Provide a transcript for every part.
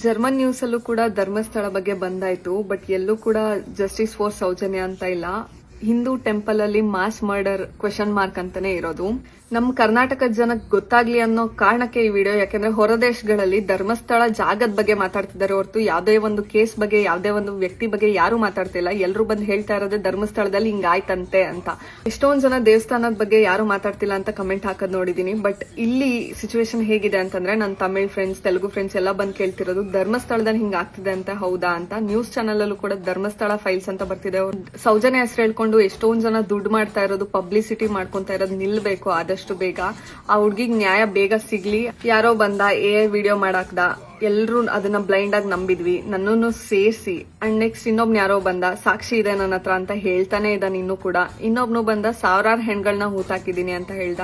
German news ಅಲ್ಲೂ ಕೂಡ ಧರ್ಮಸ್ಥಳ ಬಗ್ಗೆ ಬಂದಾಯ್ತು, ಬಟ್ ಎಲ್ಲೂ ಕೂಡ ಜಸ್ಟಿಸ್ ಫಾರ್ ಸೌಜನ್ಯ ಅಂತ ಇಲ್ಲ. ಹಿಂದೂ ಟೆಂಪಲ್ ಅಲ್ಲಿ ಮಾಸ್ ಮರ್ಡರ್ ಕ್ವೆಶನ್ ಮಾರ್ಕ್ ಅಂತಾನೆ ಇರೋದು. ನಮ್ ಕರ್ನಾಟಕದ ಜನಕ್ಕೆ ಗೊತ್ತಾಗ್ಲಿ ಅನ್ನೋ ಕಾರಣಕ್ಕೆ ಈ ವಿಡಿಯೋ, ಯಾಕೆಂದ್ರೆ ಹೊರದೇಶಗಳಲ್ಲಿ ಧರ್ಮಸ್ಥಳ ಜಾಗದ ಬಗ್ಗೆ ಮಾತಾಡ್ತಿದ್ದಾರೆ ಹೊರತು ಯಾವುದೇ ಒಂದು ಕೇಸ್ ಬಗ್ಗೆ, ಯಾವುದೇ ಒಂದು ವ್ಯಕ್ತಿ ಬಗ್ಗೆ ಯಾರು ಮಾತಾಡ್ತಿಲ್ಲ. ಎಲ್ಲರೂ ಬಂದು ಹೇಳ್ತಾ ಇರೋದು ಧರ್ಮಸ್ಥಳದಲ್ಲಿ ಹಿಂಗಾಯ್ತಂತೆ ಅಂತ. ಎಷ್ಟೊಂದು ಜನ ದೇವಸ್ಥಾನದ ಬಗ್ಗೆ ಯಾರು ಮಾತಾಡ್ತಿಲ್ಲ ಅಂತ ಕಮೆಂಟ್ ಹಾಕೋದ್ ನೋಡಿದೀನಿ. ಬಟ್ ಇಲ್ಲಿ ಸಿಚುವೇಶನ್ ಹೇಗಿದೆ ಅಂತಂದ್ರೆ ನನ್ನ ತಮಿಳ್ ಫ್ರೆಂಡ್ಸ್ ತೆಲುಗು ಫ್ರೆಂಡ್ಸ್ ಎಲ್ಲ ಬಂದು ಕೇಳ್ತಿರೋದು, ಧರ್ಮಸ್ಥಳದಲ್ಲಿ ಹಿಂಗಾಗ್ತಿದೆ ಅಂತ ಹೌದಾ ಅಂತ. ನ್ಯೂಸ್ ಚಾನಲ್ ಅಲ್ಲೂ ಕೂಡ ಧರ್ಮಸ್ಥಳ ಫೈಲ್ಸ್ ಅಂತ ಬರ್ತಿದೆ. ಸೌಜನ್ಯ ಹೆಸರು ಹೇಳ್ಕೊಂಡು ಎಷ್ಟೊಂದು ಜನ ದುಡ್ಡು ಮಾಡ್ತಾ ಇರೋದು ಪಬ್ಲಿಸಿಟಿ ಮಾಡ್ಕೊಂತ ಇರೋದು ನಿಲ್ಬೇಕು. ಆದಷ್ಟು ಬೇಗ. ಆ ಹುಡ್ಗಿಗ್ ನ್ಯಾಯ ಬೇಗ ಸಿಗ್ಲಿ. ಯಾರೋ ಬಂದ ಎ ವಿಡಿಯೋ ಮಾಡಾಕ್ದ. ಎಲ್ರು ಅದನ್ನ ಬ್ಲೈಂಡ್ ಆಗಿ ನಂಬಿದ್ವಿ. ನನ್ನನ್ನು ಸೇರಿಸಿ. ಅಂಡ್ ನೆಕ್ಸ್ಟ್ ಇನ್ನೊಬ್ನ ಯಾರೋ ಬಂದ, ಸಾಕ್ಷಿ ಇದೆ ನನ್ನ ಹತ್ರ ಅಂತ ಹೇಳ್ತಾನೆ ಇದ್ದಾನೆ ಇನ್ನೂ ಕೂಡ. ಇನ್ನೊಬ್ನು ಬಂದ, ಸಾವಿರಾರು ಹೆಣ್ಗಳನ್ನ ಹೂತಾಕಿದೀನಿ ಅಂತ ಹೇಳ್ದ.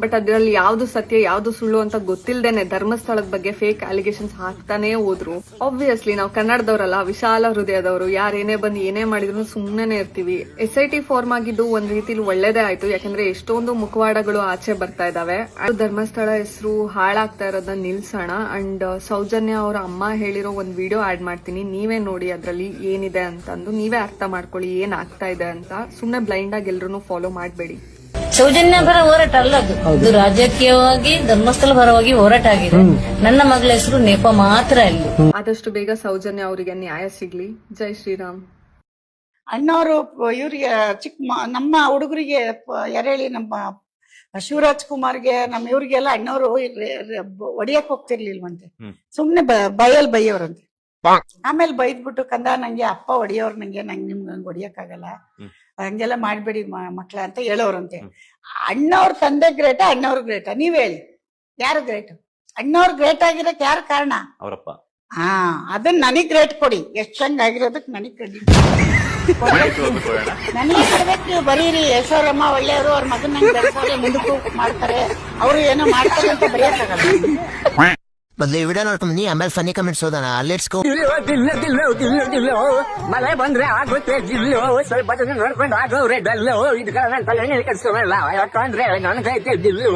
ಬಟ್ ಅದ್ರಲ್ಲಿ ಯಾವ್ದು ಸತ್ಯ, ಯಾವ್ದು ಸುಳ್ಳು ಅಂತ ಗೊತ್ತಿಲ್ಲದೇನೆ ಧರ್ಮಸ್ಥಳದ ಬಗ್ಗೆ ಫೇಕ್ ಅಲಿಗೇಷನ್ಸ್ ಹಾಕ್ತಾನೆ ಹೋದ್ರು. ಆಬ್ವಿಯಸ್ಲಿ ನಾವು ಕನ್ನಡದವರಲ್ಲ, ವಿಶಾಲ ಹೃದಯದವರು ಯಾರೇನೇ ಬಂದು ಏನೇ ಮಾಡಿದ್ರು ಸುಮ್ಮನೆ ಇರ್ತೀವಿ. ಎಸ್ ಐ ಟಿ ಫಾರ್ಮ್ ಆಗಿದ್ದು ಒಂದ್ ರೀತಿಲಿ ಒಳ್ಳೇದೇ ಆಯ್ತು, ಯಾಕಂದ್ರೆ ಎಷ್ಟೊಂದು ಮುಖವಾಡಗಳು ಆಚೆ ಬರ್ತಾ ಇದಾವೆ. ಧರ್ಮಸ್ಥಳ ಹೆಸರು ಹಾಳಾಗ್ತಾ ಇರೋದನ್ನ ನಿಲ್ಸೋಣ ಅಂಡ್ ಸೌಜನ್ಯ ಅವರ ಅಮ್ಮ ಹೇಳಿರೋ ಒಂದ್ ವಿಡಿಯೋ ಆಡ್ ಮಾಡ್ತೀನಿ. ನೀವೇ ನೋಡಿ ಅದ್ರಲ್ಲಿ ಏನಿದೆ ಅಂತಂದು, ನೀವೇ ಅರ್ಥ ಮಾಡ್ಕೊಳ್ಳಿ ಏನ್ ಆಗ್ತಾ ಇದೆ ಅಂತ. ಸುಮ್ಮನೆ ಬ್ಲೈಂಡ್ ಆಗಿ ಎಲ್ರು ಫಾಲೋ ಮಾಡಬೇಡಿ. ಸೌಜನ್ಯ ಪರ ಹೋರಾಟ ಅಲ್ಲ ಅದು. ಅದು ರಾಜಕೀಯವಾಗಿ ಧರ್ಮಸ್ಥಳ ಪರವಾಗಿ ಹೋರಾಟ ಆಗಿದೆ. ನನ್ನ ಮಗಳ ಹೆಸರು ನೆಪ ಮಾತ್ರ ಅಲ್ಲಿ. ಆದಷ್ಟು ಬೇಗ ಸೌಜನ್ಯ ಅವರಿಗೆ ನ್ಯಾಯ ಸಿಗ್ಲಿ. ಜೈ ಶ್ರೀರಾಮ್. ಅಣ್ಣವರು ಇವ್ರಿಗೆ ಚಿಕ್ಕ ಮ- ನಮ್ಮ ಹುಡುಗರಿಗೆ ಎರೇಳಿ ನಮ್ಮ ಶಿವರಾಜ್ ಕುಮಾರ್ಗೆ ನಮ್ಮ ಇವ್ರಿಗೆಲ್ಲ ಅಣ್ಣವರು ಹೊಡಿಯಕ್ ಹೋಗ್ತಿರ್ಲಿಲ್ವಂತೆ. ಹ್ಮ್. ಸುಮ್ನೆ ಬಯಲ್ ಬೈಯೋರಂತೆ ಆಮೇಲೆ ಬೈದ್ಬಿಟ್ಟು ಕಂದ ನಂಗೆ ಅಪ್ಪ ಹೊಡಿಯೋರು ನಂಗೆ ನಂಗೆ ನಿಮ್ಗೆ ಹಂಗೆ ಹೊಡಿಯಕ್ಕಾಗಲ್ಲ. ಹಂಗೆಲ್ಲ ಮಾಡಬೇಡಿ ಮಕ್ಳ ಅಂತ ಹೇಳೋರಂತೆ. ಅಣ್ಣವ್ರ ತಂದೆ ಗ್ರೇಟ ಅಣ್ಣವ್ರ ಗ್ರೇಟ. ನೀವ್ ಹೇಳಿ. ಯಾರು ಗ್ರೇಟ್? ಅಣ್ಣವ್ರ ಗ್ರೇಟ್ ಆಗಿರಕ್ ಯಾರು ಕಾರಣ? ಅವರಪ್ಪ. ಹಾ ಅದನ್ನ ನನಗ್ ಗ್ರೇಟ್ ಕೊಡಿ. ಎಷ್ಟ್ ಚಂದ ಆಗಿರೋದಕ್ ನನಗ್ ನನಗೆ ಕೊಡ್ಬೇಕು ನೀವು ಬರೀರಿ. ಯಶೋರಮ್ಮ ಒಳ್ಳೆಯವರು ಅವ್ರ ಮಗನ ಬೆಳೆಸೋರೆ ಮುಂದಕ್ಕೂ ಮಾಡ್ತಾರೆ. ಅವರು ಏನೋ ಮಾಡ್ತಾರೆ ಅಂತ ಬರೆಯಕ್ಕಾಗಲ್ಲ. ಮೊದ್ಲು ಈ ವಿಡಿಯೋ ನೋಡ್ಕೊಂಡು ನೀ ಆಮೇಲೆ ಫನಿ ಕಮೆಂಟ್ಸ್ ಓದೋಣ ಲೆಟ್ಸ್ ಗೋ ದಿಲ್ಲ ದಿಲ್ಲ ದಿಲ್ಲ ದಿಲ್ಲ ಮಳೆ ಬಂದ್ರೆ ಆಗುತ್ತೆ ಜಿಲ್ಲು ಸ್ವಲ್ಪ ದಿನ ನೋಡ್ಕೊಂಡು ಆಗೋರೆ ಡಲ್ಲು ಇದಕ್ಕೆ ತಲೆ ಕೆಡಿಸ್ಕೊಳಲ್ಲ ಯಾಕಂದ್ರೆ ನನಗೈತೆ ದಿಲ್ಲು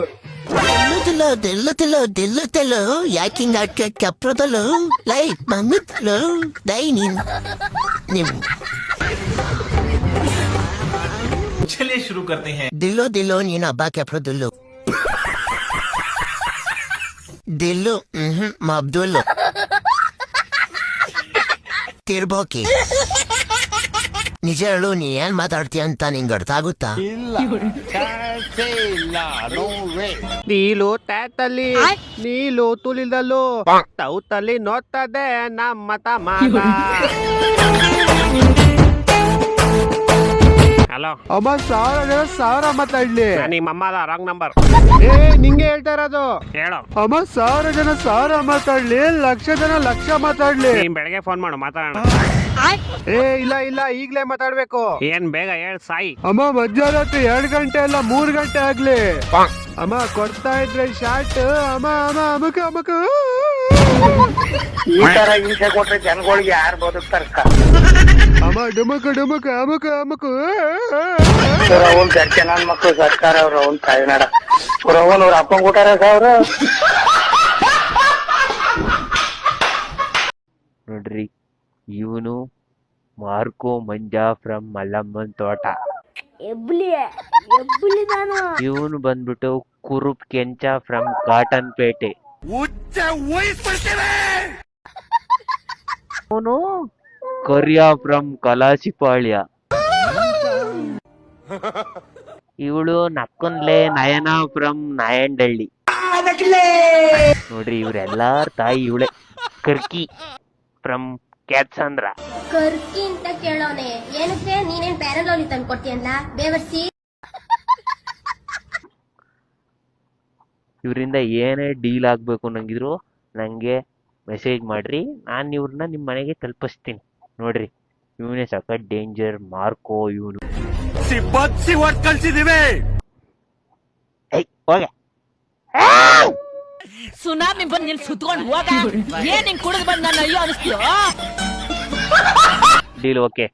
ದಿಲ್ಲುತ್ತಿಲ್ಲ ದಿಲ್ಲುತ್ತಿಲ್ಲ ದಿಲ್ಲುತ್ತಿಲ್ಲ ಯಾಕಿಂಗ್ ಆಟ ಕಪ್ರದಲ್ಲ ಲೈಟ್ ಬಂದಿತ್ತಲ್ಲ ದೈ ನೀನ್ ನಿಮ್ चलिए शुरू करते हैं ದಿಲ್ಲೋ ದಿಲ್ಲೋ ನೀನ್ ಹಬ್ಬ ಕೆಪ್ರದಿಲ್ಲು ದಿಲ್ಲು ಹ್ಮ್ ಮಬ್ದುಲ್ಲು ತಿರ್ಬೋಕಿ ನಿಜ ಹೇಳು ನೀ ಏನ್ ಮಾತಾಡ್ತೀಯ ಅಂತ ನಿಂಗೆ ಅರ್ಥ ಆಗುತ್ತಾ ನೀಲು ಟ್ಯಾತಲ್ಲಿ ನೀಲು ತುಲಿದಲು ತೌತಲ್ಲಿ ನೋಡ್ತದೆ ನಮ್ಮ ತಮಾದ ಹಲೋ ಅಮ್ಮ ಸಾವಿರ ಜನ ಸಾವಿರ ಮಾತಾಡ್ಲಿ. ನಿಮ್ಮ ಅಮ್ಮದ ರಾಂಗ್ ನಂಬರ್ ಏ ನಿಂಗೆ ಹೇಳ್ತಾ ಇರೋದು? ಹೇಳು. ಅಮ್ಮ ಸಾವಿರ ಜನ ಸಾವಿರ ಮಾತಾಡ್ಲಿ ಲಕ್ಷ ಜನ ಲಕ್ಷ ಮಾತಾಡ್ಲಿ. ನೀನ್ ಬೆಳಗ್ಗೆ ಫೋನ್ ಮಾಡು ಮಾತಾಡೋಣ. ಏ ಇಲ್ಲ ಇಲ್ಲ ಈಗ್ಲೇ ಮಾತಾಡ್ಬೇಕು. ಏನ್ ಬೇಗ ಹೇಳ್ ಸಾಯಿ. ಅಮ್ಮ ಮಧ್ಯಾಹ್ನ ಹೊತ್ತು ಎರಡ್ ಗಂಟೆ ಅಲ್ಲ ಮೂರ್ ಗಂಟೆ ಆಗ್ಲಿ. ಅಮ್ಮ ಕೊಡ್ತಾ ಇದ್ರೆ ಶಾರ್ಟ್ ಅಮ್ಮ ಅಮ್ಮ ಅಮಕ ಅಮಕ. ಈ ತರ ಹಿಂಸೆ ಕೊಟ್ರೆ ಜನಗಳಿಗೆ ಯಾರು ಬದುಕ್ತಾರ ಅಮ್ಮ ಡುಮಕ ಡುಮಕ ಅಮಕ ಅಮಕ. ಅವ್ನ್ ಚರ್ಚೆ ನನ್ ಮಕ್ಳು ಸರ್ಕಾರ ಅವ್ರ ಅವ್ನ್ ತಾಯಿನಾಡ. ಅವ್ರ ಅಪ್ಪ ಕೊಟ್ಟಾರ ಸಾವಿರ ನೋಡ್ರಿ ಇವನು ಮಾರ್ಕೋ ಮಂಜ ಫ್ರಮ್ ಮಲ್ಲಮ್ಮನ್ ತೋಟ. ಇವನು ಬಂದ್ಬಿಟ್ಟು ಕುರುಪ್ ಕೆಂಚ ಫ್ರಮ್ ಕಾಟನ್ ಪೇಟೆ ಅವನು ಕರಿಯ ಫ್ರಮ್ ಕಲಾಸಿಪಾಳ್ಯ ಇವಳು ನಕ್ಕನ್ಲೆ ನಯನ ಫ್ರಮ್ ನಾಯಂಡಳ್ಳಿ ನೋಡ್ರಿ ಇವ್ರೆಲ್ಲಾರ್ ತಾಯಿ ಇವಳೆ. ಕರ್ಕಿ ಫ್ರಮ್ ಕ್ಯಾತ್ಸಂದ್ರ. ಕರ್ಕಿ ಅಂತ ಕೇಳೋನೆ. ಏನಕ್ಕೆ? ನೀನೇನ್ ಪ್ಯಾರಲೋಲಿ ತಂದು ಕೊಡ್ತೀಯಲ್ಲ ಬೇವರ್ಸಿ? ಇವರಿಂದ ಏನೇ ಡೀಲ್ ಆಗಬೇಕು ನಂಗಿದ್ರು ನನಗೆ ಮೆಸೇಜ್ ಮಾಡಿರಿ. ನಾನು ಇವ್ರನ್ನ ನಿಮ್ಮ ಮನೆಗೆ ತಲುಪಿಸ್ತೀನಿ. ನೋಡ್ರಿ ಇವನೇ ಸಖತ್ ಡೇಂಜರ್ ಮಾರ್ಕೋ ಇವನು. ಹೋಗೆ. ಸುನಾಮಿ ಬಂದು ನಿಲ್ ಸುತ್ಕೊಂಡು ಹೋಗ. ಏನ್ ಹಿಂಗ್ ಕುಡಿದ್ ಬಂದ್ ನನ್ನ ಅಯ್ಯೋ ಅನಿಸ್ತೀಯೋ? Deal okay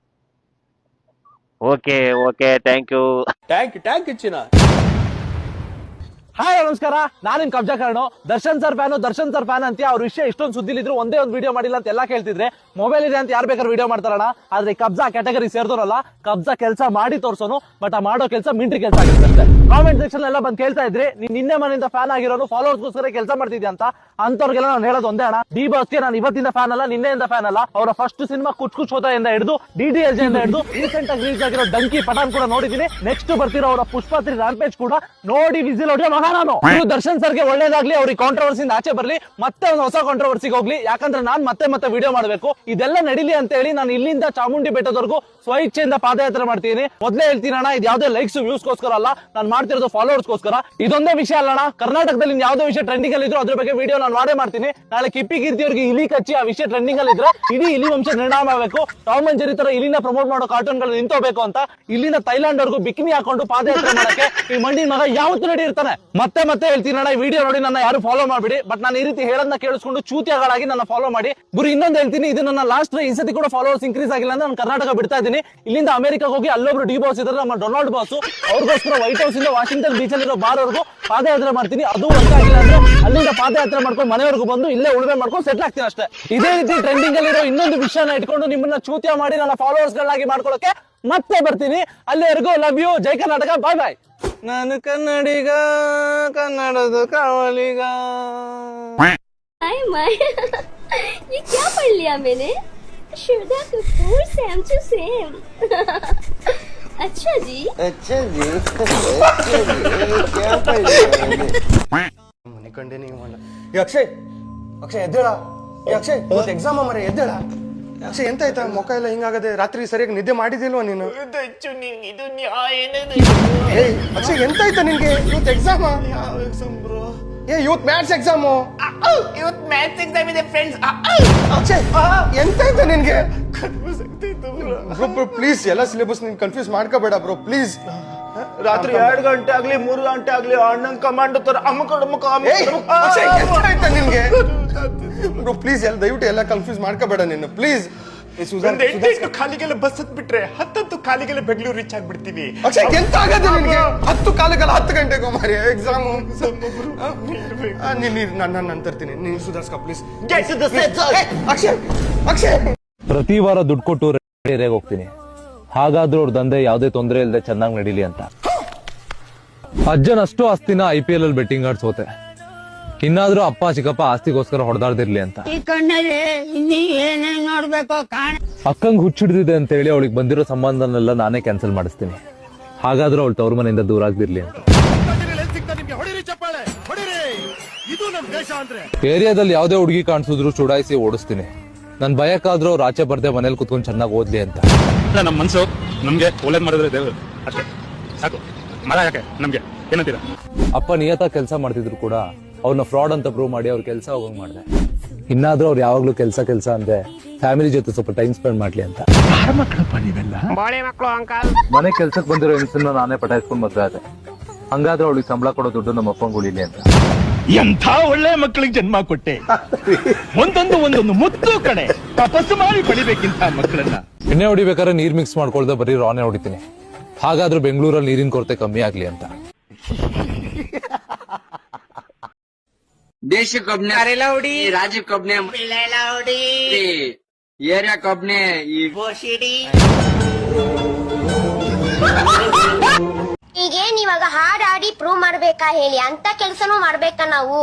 okay okay thank you thank you thank you ಚಿನ್ನ. ಹಾಯ್, ನಮಸ್ಕಾರ. ನಾನಿನ್ ಕಬ್ಜಾ ಕಾರಣ. Darshan sir fan, Darshan sir fan ಅಂತ ಅವ್ರ ವಿಷಯ ಇಷ್ಟೊಂದು ಸುದ್ದಿಲಿದ್ರು ಒಂದೇ ಒಂದು ವಿಡಿಯೋ ಮಾಡಿಲ್ಲ ಅಂತ ಎಲ್ಲ ಕೇಳ್ತಿದ್ರೆ ಮೊಬೈಲ್ ಇದೆ ಅಂತ ಯಾರು ಬೇಕಾದ್ರೆ ವಿಡಿಯೋ ಮಾಡ್ತಾರಣ ಆದ್ರೆ ಕಬ್ಜಾ ಕ್ಯಾಟಗರಿ ಸೇರ್ದೋರಲ್ಲ, ಕಬ್ಜಾ ಕೆಲಸ ಮಾಡಿ ತೋರ್ಸೋನು ಬಟ್ ಆ ಮಾಡೋ ಕೆಲಸ ಮಿಂಟ್ರಿ ಕೆಲಸ ಆಗಿರುತ್ತೆ ಕಾಮೆಂಟ್ ಸೆಕ್ಷನ್ ಎಲ್ಲ ಬಂದು ಕೇಳ್ತಾ ಇದ್ರಿ. ನೀನ್ ನಿನ್ನೆ ಮನೆಯಿಂದ ಫ್ಯಾನ್ ಆಗಿರೋನು ಫಾಲೋವರ್ಸ್ಗೋಸ್ಕರ ಕೆಲಸ ಮಾಡ್ತಿದ್ಯಾ ಅಂತ? ಅಂತವ್ರಿಗೆಲ್ಲ ನಾನು ಹೇಳೋದು ಒಂದೇ ಅಣ್ಣ. ಡಿ ಬಾಸ್ಗೆ ನಾನು ಇವತ್ತಿಂದ ಫ್ಯಾನ್ ಅಲ್ಲ, ನಿನ್ನೆಯಿಂದ ಫ್ಯಾನ್ ಅಲ್ಲ. ಅವರ ಫಸ್ಟ್ ಸಿನಿಮಾ ಕುಚ್ ಕುಚ್ ಹೋತ ಇಂದ ಹಿಡಿದು ಡಿ ಡಿ ಎಲ್ ಇಂದ ಹಿಡಿದು ರೀಸೆಂಟ್ ಆಗಿ ರಿಲೀಸ್ ಆಗಿರೋ ಡಂಕಿ ಪಠಾನ್ ಕೂಡ ನೋಡಿದೀನಿ. ನೆಕ್ಸ್ಟ್ ಬರ್ತಿರೋ ಅವರ ಪುಷ್ಪಾತ್ರಿ ರಾಂಪೇಜ್ ಕೂಡ ನೋಡಿ, ವಿಸಿಲ್ ಹೊಡೆಯೋ ಮಗ ನಾನು ದರ್ಶನ್ ಸರ್ಗೆ ಒಳ್ಳೇದಾಗ್ಲಿ ಅವ್ರಿಗೆ ಕಾಂಟ್ರವರ್ಸಿಂದ ಆಚೆ ಬರ್ಲಿ ಮತ್ತೆ ಒಂದು ಹೊಸ ಕಾಂಟ್ರವರ್ಸಿಗೆ ಹೋಗ್ಲಿ. ಯಾಕಂದ್ರೆ ನಾನ್ ಮತ್ತೆ ಮತ್ತೆ ವಿಡಿಯೋ ಮಾಡಬೇಕು. ಇದೆಲ್ಲ ನಡೀಲಿ ಅಂತ ಹೇಳಿ ನಾನು ಇಲ್ಲಿಂದ ಚಾಮುಂಡಿ ಬೆಟ್ಟದವರೆಗೂ ಸ್ವಇಚ್ಛೆಯಿಂದ ಪಾದಯಾತ್ರೆ ಮಾಡ್ತೀನಿ. ಮೊದಲೇ ಹೇಳ್ತೀನಿ ಅಣ್ಣ ಇದು ಯಾವ್ದೇ ಲೈಕ್ಸ್ ವ್ಯೂಸ್ಗೋಸ್ಕರ ಅಲ್ಲ. ನಾನು ಮಾಡ್ತಿರೋದು ಫಾಲೋವರ್ಸ್ಗೋಸ್ಕರ ಇದೊಂದೇ ವಿಷಯ ಅಲ್ಲ ಅಣ್ಣ. ಕರ್ನಾಟಕದಲ್ಲಿ ಯಾವ್ದೇ ವಿಷಯ ಟ್ರೆಂಡಿಂಗ್ ಅಲ್ಲಿ ಇದ್ರು ಅದ್ರ ಬಗ್ಗೆ ವಿಡಿಯೋ ನಾನು ಮಾಡೇ ಮಾಡ್ತೀನಿ. ನಾಳೆ ಕಿಪ್ಪಿ ಕೀರ್ತಿಯವ್ರಿಗೆ ಇಲಿ ಕಚ್ಚಿ ಆ ವಿಷಯ ಟ್ರೆಂಡಿಂಗ್ ಅಲ್ಲಿ ಇದ್ರೆ ಇಡೀ ಇಲಿ ವಂಶ ನಿರ್ಣಾಮ ಆಗಬೇಕು ಟಾಮ್ ಅಂಡ್ ಜೆರಿ ತರ ಇಲ್ಲಿನ ಪ್ರಮೋಟ್ ಮಾಡೋ ಕಾರ್ಟೂನ್ಗಳು ನಿಂತೋಬೇಕು ಅಂತ ಇಲ್ಲಿನ ಥೈಲ್ಯಾಂಡ್ ಅವ್ರಿಗೂ ಬಿಕಿನಿ ಹಾಕೊಂಡು ಪಾದಯಾತ್ರೆ ಮಾಡಕ್ಕೆ ಈ ಮಂಡಿನ ಮಗ ಯಾವತ್ತು ರೆಡಿ ಇರ್ತಾನೆ. ಮತ್ತೆ ಮತ್ತೆ ಹೇಳ್ತೀನಿ ಅಣ್ಣ ವಿಡಿಯೋ ನೋಡಿ ನನ್ನ ಯಾರು ಫಾಲೋ ಮಾಡಿಬಿಡಿ ಬಟ್ ನಾನು ಈ ರೀತಿ ಹೇಳೋದನ್ನ ಕೇಳಿಸ್ಕೊಂಡು ಚೂತಿಯಾಗಳಾಗಿ ನನ್ನ ಫಾಲೋ ಮಾಡಿ. ಗುರು, ಇನ್ನೊಂದು ಹೇಳ್ತೀನಿ, ಇದು ನನ್ನ ಲಾಸ್ಟ್ ಈ ಸತಿ ಕೂಡ ಫಾಲೋವರ್ಸ್ ಇನ್ಕ್ರೀಸ್ ಆಗಿಲ್ಲ ಅಂದ್ರೆ ನಾನು ಕರ್ನಾಟಕ ಬಿಡ್ತಾ ಇದ್ದೀನಿ. ಇಲ್ಲಿಂದ ಅಮೆರಿಕಾಗ ಹೋಗಿ ಅಲ್ಲೊಬ್ರು ಡಿ ಬಾಸ್ ಇದ್ದಾರೆ, ನಮ್ಮ ಡೊನಾಲ್ಡ್ ಬಾಸ್ ಅವ್ರಿಗೋಸ್ಕರ ವೈಟ್ ಹೌಸ್ ಇಂದ ವಾಷಿಂಗ್ಟನ್ ಬೀಚ್ ಅಲ್ಲಿರೋ ಬಾರ್ ವರ್ಗೂ ಪಾದಯಾತ್ರೆ ಮಾಡ್ತೀನಿ. ಅದು ವರ್ಕ್ ಆಗಿಲ್ಲ ಅಂದ್ರೆ ಅಲ್ಲಿಂದ ಪಾದಯಾತ್ರೆ ಮಾಡ್ಕೊಂಡು ಮನೆವರೆಗೂ ಬಂದು ಇಲ್ಲೇ ಉಳುಮೆ ಮಾಡ್ಕೊಂಡು ಸೆಟ್ಲ್ ಆಗ್ತೀನಿ ಅಷ್ಟೇ. ಇದೇ ರೀತಿ ಟ್ರೆಂಡಿಂಗ್ ಅಲ್ಲಿರೋ ಇನ್ನೊಂದು ವಿಷಯನ ಇಟ್ಕೊಂಡು ನಿಮ್ಮನ್ನ ಚೂತ್ಯ ಮಾಡಿ ನನ್ನ ಫಾಲೋವರ್ಸ್ ಗಳಾಗಿ ಮಾಡ್ಕೊಳ್ಳೋಕೆ ಮತ್ತೆ ಬರ್ತೀನಿ. ಅಲ್ಲಿವರೆಗೂ ಲವ್ ಯು ಜೈ ಕರ್ನಾಟಕ ಬಾಯ್ ಬಾಯ್ ನಾನು ಕನ್ನಡಿಗ ಕನ್ನಡದ ಕಾವಲಿಗ हाय माय ये क्या पढ़ लिया मैंने Shraddha Kapoor same to same अच्छा जी ಮನೆ ಕಂಡೆ ನೀವು ಅಲ್ಲ ಏ ಅಕ್ಷಯ್ ಅಕ್ಷಯ್ ಎದ್ದೇಳ ಏ ಅಕ್ಷಯ್ ಇವತ್ತು ಎಕ್ಸಾಮ್ ಮರೆ ಎದ್ದೇಳ ಅಕ್ಷಯ್ ಎಂತ ಆಯ್ತಾ ಮುಖ ಎಲ್ಲ ಹಿಂಗಾಗದೆ ರಾತ್ರಿ ಸರಿಯಾಗಿ ನಿದ್ದೆ ಮಾಡಿದಿಲ್ವಾ ನೀನು ಏ ಅಕ್ಷಯ್ ಎಂತ ಆಯ್ತಾ ನಿನ್ಗೆ ಇವತ್ತು ಎಕ್ಸಾಮ್ ಏ ಇವತ್ತು ಮ್ಯಾಥ್ಸ್ ಎಕ್ಸಾಮು ಇವತ್ತು ಮ್ಯಾಥ್ಸ್ ಎಕ್ಸಾಮ್ ಇದೆ ಫ್ರೆಂಡ್ಸ್ ಅಕ್ಷಯ್ ಎಂತ ಆಯ್ತಾ ನಿನ್ಗೆ ಬ್ರೋ ಬ್ರೋ ಪ್ಲೀಸ್ ಎಲ್ಲ ಸಿಲೆಬಸ್ ನೀನ್ ಕನ್ಫ್ಯೂಸ್ ಮಾಡ್ಕೋಬೇಡ ಬ್ರೋ ಪ್ಲೀಸ್ ರಾತ್ರಿ ಎರಡು ಗಂಟೆ ಆಗ್ಲಿ ಮೂರು ಗಂಟೆ ಆಗ್ಲಿ ಅಣ್ಣನ್ ಕಮಾಂಡ್ ತರ ಅಮ್ಮಕ ಮುಖ ಅಮ್ಮ ನಿನ್ಗೆ ಬ್ರೋ ಪ್ಲೀಸ್ ಎಲ್ಲ ದಯವಿಟ್ಟು ಎಲ್ಲ ಕನ್ಫ್ಯೂಸ್ ಮಾಡ್ಕೋಬೇಡ ನೀನು. ಪ್ಲೀಸ್ ಒಂದ್ ಎಂಟೆಂಟು ಖಾಲಿಗೆಲ್ಲ ಬಸ್ ಹತ್ ಬಿಟ್ರೆ ಹತ್ತತ್ತು ಖಾಲಿಗೆಲ್ಲ ಬೆಂಗಳೂರು ರೀಚ್ ಆಗ್ಬಿಡ್ತೀವಿ. ಅಕ್ಷಯ್ ಎಂತ ಆಗದೆ ನಿನ್ಗೆ? ಹತ್ತು ಕಾಲಕ್ಕೆಲ್ಲ ಹತ್ತು ಗಂಟೆಗೂ ಮಾರಿ ಎಕ್ಸಾಮ್ ನೀನು ನಾನು ನಾನು ತರ್ತೀನಿ. ನೀನು ಸುಧಾರ್ಸ್ಕ ಪ್ಲೀಸ್. ಅಕ್ಷಯ್ ಅಕ್ಷಯ್. ಪ್ರತಿ ವಾರ ದುಡ್ಡು ಕೊಟ್ಟು ಏರಿಯಾಗ ಹೋಗ್ತೀನಿ. ಹಾಗಾದ್ರೂ ಅವ್ರ ದಂಧೆ ಯಾವುದೇ ತೊಂದರೆ ಇಲ್ಲದೆ ಚೆನ್ನಾಗಿ ನಡೀಲಿ ಅಂತ. ಅಜ್ಜನಷ್ಟು ಆಸ್ತಿನ ಐ ಪಿ ಎಲ್ ಅಲ್ಲಿ ಬೆಟ್ಟಿಂಗ್ ಆಡ್ಸ್ ಹೋತೆ. ಇನ್ನಾದ್ರೂ ಅಪ್ಪ ಚಿಕ್ಕಪ್ಪ ಆಸ್ತಿಗೋಸ್ಕರ ಹೊಡೆದಾಡ್ದಿರ್ಲಿ ಅಂತ. ಈ ಕಣ್ಣಲ್ಲಿ ಇನ್ನೀ ಏನೇನ್ ನೋಡ್ಬೇಕು ಕಾಣ ಅಕ್ಕಂಗ್ ಹುಚ್ಚಿಡ್ದಿದೆ ಅಂತ ಹೇಳಿ ಅವಳಿಗೆ ಬಂದಿರೋ ಸಂಬಂಧನೆಲ್ಲ ನಾನೇ ಕ್ಯಾನ್ಸಲ್ ಮಾಡಿಸ್ತೀನಿ. ಹಾಗಾದ್ರೂ ಅವಳು ತವ್ರ ಮನೆಯಿಂದ ದೂರ ಆಗ್ದಿರ್ಲಿ ಅಂತ. ಏರಿಯಾದಲ್ಲಿ ಯಾವ್ದೇ ಹುಡುಗಿ ಕಾಣಿಸಿದ್ರು ಚುಡಾಯಿಸಿ ಓಡಿಸ್ತೀನಿ. ನನ್ ಭಯಕ್ಕಾದ್ರೂ ಅವ್ರು ಆಚೆ ಬರ್ದೆ ಮನೇಲಿ ಕುತ್ಕೊಂಡು ಚೆನ್ನಾಗಿ ಓದ್ಲಿ ಅಂತ. ನಮ್ಮ ಮನ್ಸು ನಮ್ಗೆ ಒಳ್ಳೇದ್ ಮಾಡಿದ್ರೆ ದೇವರು. ಅಷ್ಟೇ. ಸಾಕು. ಮರ ಯಾಕೆ? ನಮ್ಗೆ. ಏನಂತೀರಾ? ಅಪ್ಪ ನಿಯತ ಕೆಲಸ ಮಾಡ್ತಿದ್ರು ಕೂಡ ಅವ್ರನ್ನ ಫ್ರಾಡ್ ಅಂತ ಪ್ರೂವ್ ಮಾಡಿ ಅವ್ರ ಕೆಲಸ ಹೋಗಂಗ್ ಮಾಡಿದೆ. ಇನ್ನಾದ್ರೂ ಅವ್ರು ಯಾವಾಗ್ಲೂ ಕೆಲಸ ಕೆಲಸ ಅಂದ್ರೆ ಫ್ಯಾಮಿಲಿ ಜೊತೆ ಸ್ವಲ್ಪ ಟೈಮ್ ಸ್ಪೆಂಡ್ ಮಾಡ್ಲಿ ಅಂತ. ಮನೆ ಕೆಲ್ಸಕ್ಕೆ ಬಂದಿರೋ ಹೆಂಗಸನ್ನ ನಾನೇ ಪಟಾಯಿಸ್ಕೊಂಡ್ ಮದ್ವೆ ಆದೆ. ಹಂಗಾದ್ರೆ ಅವಳಿಗೆ ಸಂಬಳ ಕೊಡೋ ದುಡ್ಡು ನಮ್ಮ ಅಪ್ಪಂಗ್ ಉಳಿಲಿ ಅಂತ. ಎಂಥ ಒಳ್ಳೆ ಮಕ್ಕಳಿಗೆ ಜನ್ಮ ಕೊಟ್ಟೆ? ಒಂದೊಂದು ಒಂದೊಂದು ಮುತ್ತು ಕಡೆ ತಪಸ್ಸು ಮಾಡಿ ಪಡಿಬೇಕಿಂತ ಮಕ್ಕಳನ್ನ ಎಣ್ಣೆ ಹೊಡಿಬೇಕಾದ್ರೆ ನೀರ್ ಮಿಕ್ಸ್ ಮಾಡ್ಕೊಳ್ದೆ ಬರೀ ರಾನೆ ಹೊಡಿತೀನಿ. ಹಾಗಾದ್ರೂ ಬೆಂಗಳೂರಲ್ಲಿ ನೀರಿನ ಕೊರತೆ ಕಮ್ಮಿ ಆಗ್ಲಿ ಅಂತ. ದೇಶಕ್ಕೊಬ್ನೆ ಅರೆಲ್ಲ ಹೊಡಿ ಏರಿಯಾ ಕಬ್ನೆ ಈ ಈಗೇನ್ ಇವಾಗ ಹಾಡ್ ಹಾಡಿ ಪ್ರೂವ್ ಮಾಡ್ಬೇಕಾ ಹೇಳಿ ಅಂತ ಕೆಲ್ಸನೂ ಮಾಡ್ಬೇಕಾ ನಾವು?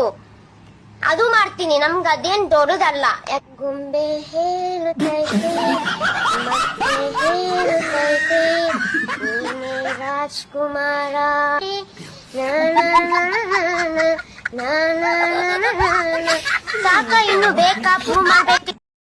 ಅದು ಮಾಡ್ತೀನಿ ನಮ್ಗ ಅದೇನ್ ದೊಡ್ಡದಲ್ಲ. ಗುಂಬೆ ಗೊಂಬೆ ಹೇಳುತ್ತೈತೆ ಮತ್ತೆ ಹೇಳುತ್ತೈತೆ ನೀನೇ ರಾಜ್ಕುಮಾರ. ಸಾಕ ಇನ್ನು ಬೇಕಾ? ಪೂ ಮಾಡಬೇಕು